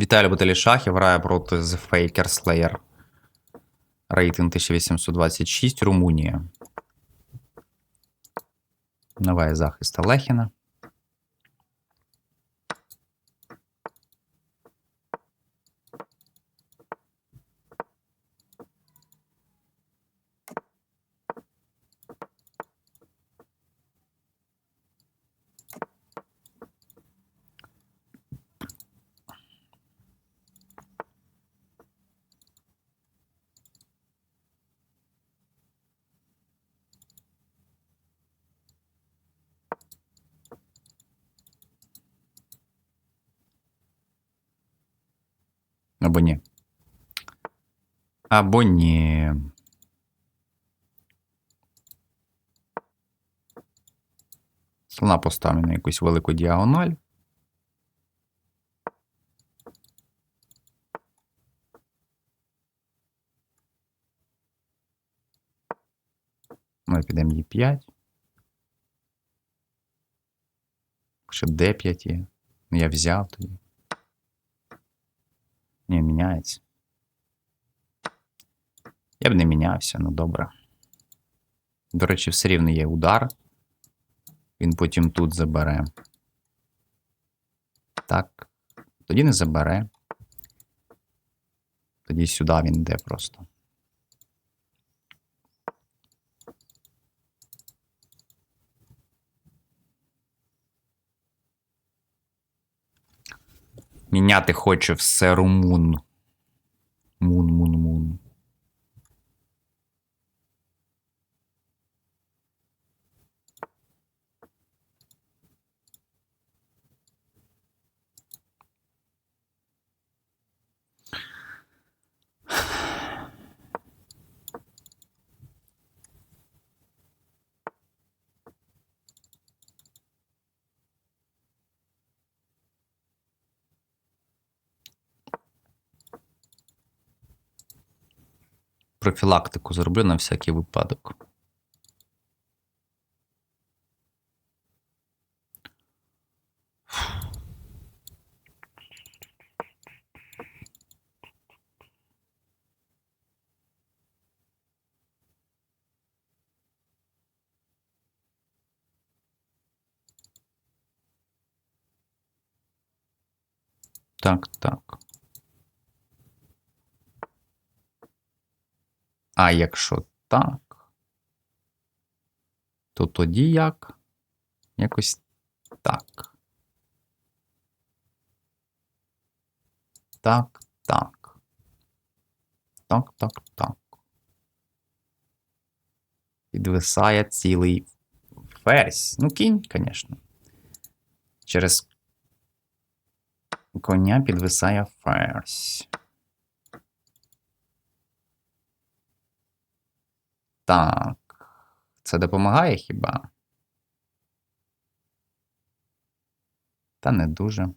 Віталій Баталішахів грає проти The Faker Slayer. Рейтинг 1826 Румунія. Новий захист Олехіна. Або ні. Або ні. Слона поставлю на якусь велику діагональ. Ми підемо Е5. Ще Д5 є. Ну, Я взяв тоді. Ні, міняється. Я б не мінявся, ну добре. До речі, все рівно є удар. Він потім тут забере. Так. Тоді не забере. Тоді сюди він йде просто. Міняти хоче все румун. Профілактику зроблю на всякий випадок. Так, так. А якщо так, то тоді як? Якось так. Так, так. Так, так, так. Підвисає цілий ферзь. Ну, кінь, звісно. Через коня підвисає ферзь. Так. Це допомагає хіба? Та не дуже.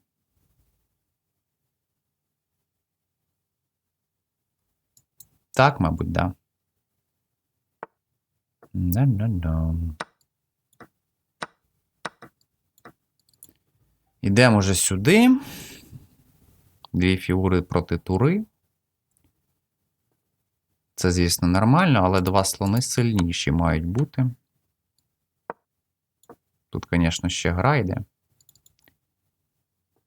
Так, мабуть, да. Да-да-да. Ідемо вже сюди. Дві фігури проти тури. Це, звісно, нормально, але два слони сильніші мають бути. Тут, звісно, ще гра йде.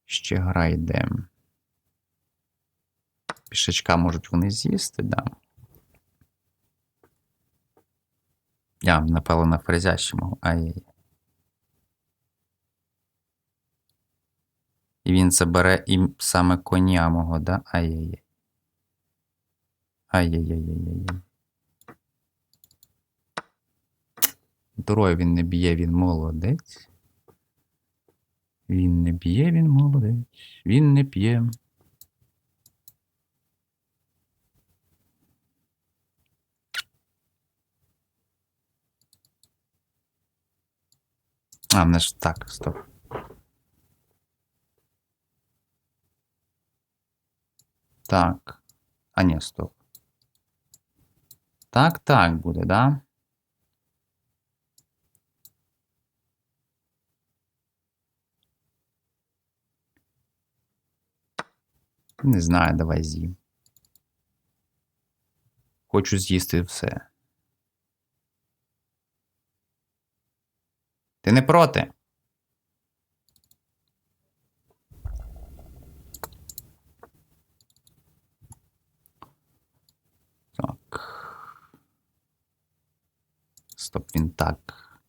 Ще гра йде. Пішечка можуть вони з'їсти, да. Я, напевно, на фрезящому. Ай-яй. І він забере і саме коня мого, да? Ай-яй-яй. Ай-яй-яй-яй-яй. Дурою він не б'є, він молодець. Він не б'є, він молодець. Він не п'є. А, мене ж так, стоп. Так. А ні, стоп. Так, так буде, да? Не знаю, давай з'їм. Хочу з'їсти все. Ти не проти? Так. Стоп, він так.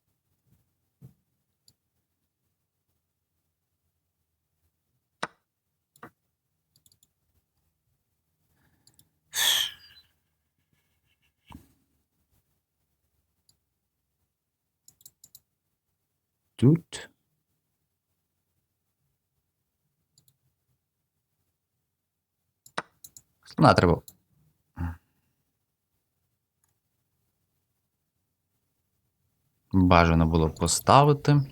Тут. Слона треба. Бажано було поставити.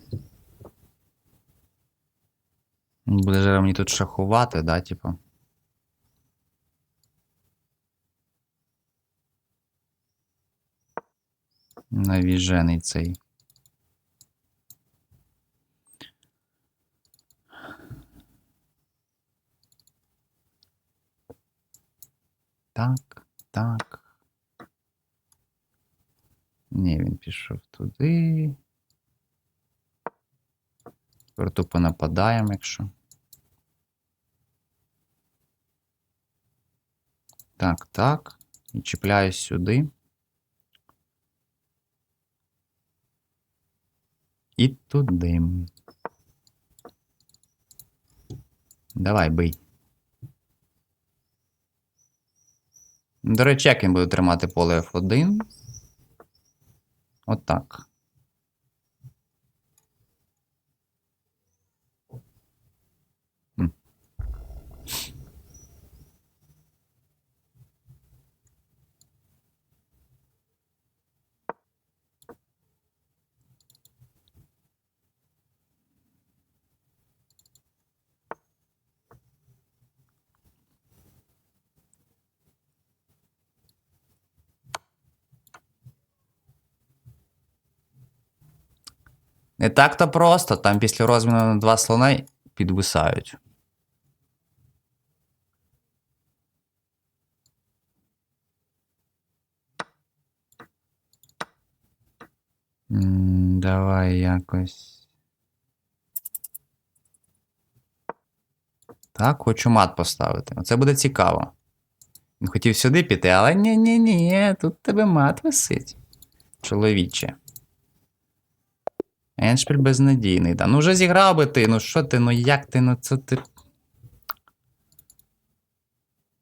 Буде же мені тут шахувати, да, типу. Навіжений цей. Так. Ні, він пішов туди. Тепер тупо нападаємо, якщо. Так, так. І чіпляюсь сюди. І туди. Давай, бий. До речі, як він буде тримати поле F1? Отак. Не так-то просто. Там після розміну на два слона підвисають. Давай якось. Так, хочу мат поставити. Оце буде цікаво. Хотів сюди піти, але ні-ні-ні, тут тебе мат висить. Чоловіче. Еншпіль безнадійний. Да. Ну вже зіграв би ти, ну що ти, ну як ти, ну це ти.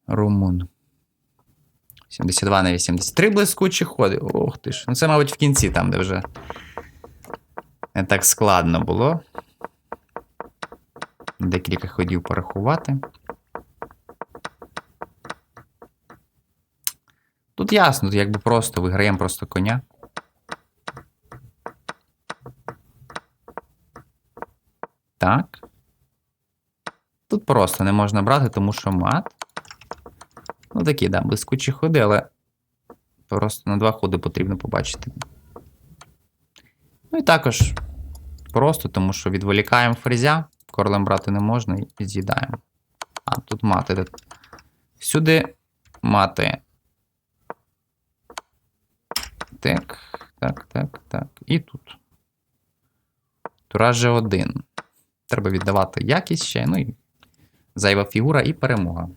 Румун. 72 на 83 блискучі ходи. Ох ти ж. Ну це, мабуть, в кінці, там, де вже не так складно було. Декілька ходів порахувати. Тут ясно, якби просто виграємо просто коня. Так. Тут просто не можна брати, тому що мат. Ну, такі, да, блискучі ходи, але просто на два ходи потрібно побачити. Ну і також просто, тому що відволікаємо фрезя, королем брати не можна і з'їдаємо. А, тут мати. Всюди мати. Так, так, так, так. І тут. Тура G1. Треба віддавати якість ще, ну і зайва фігура і перемога.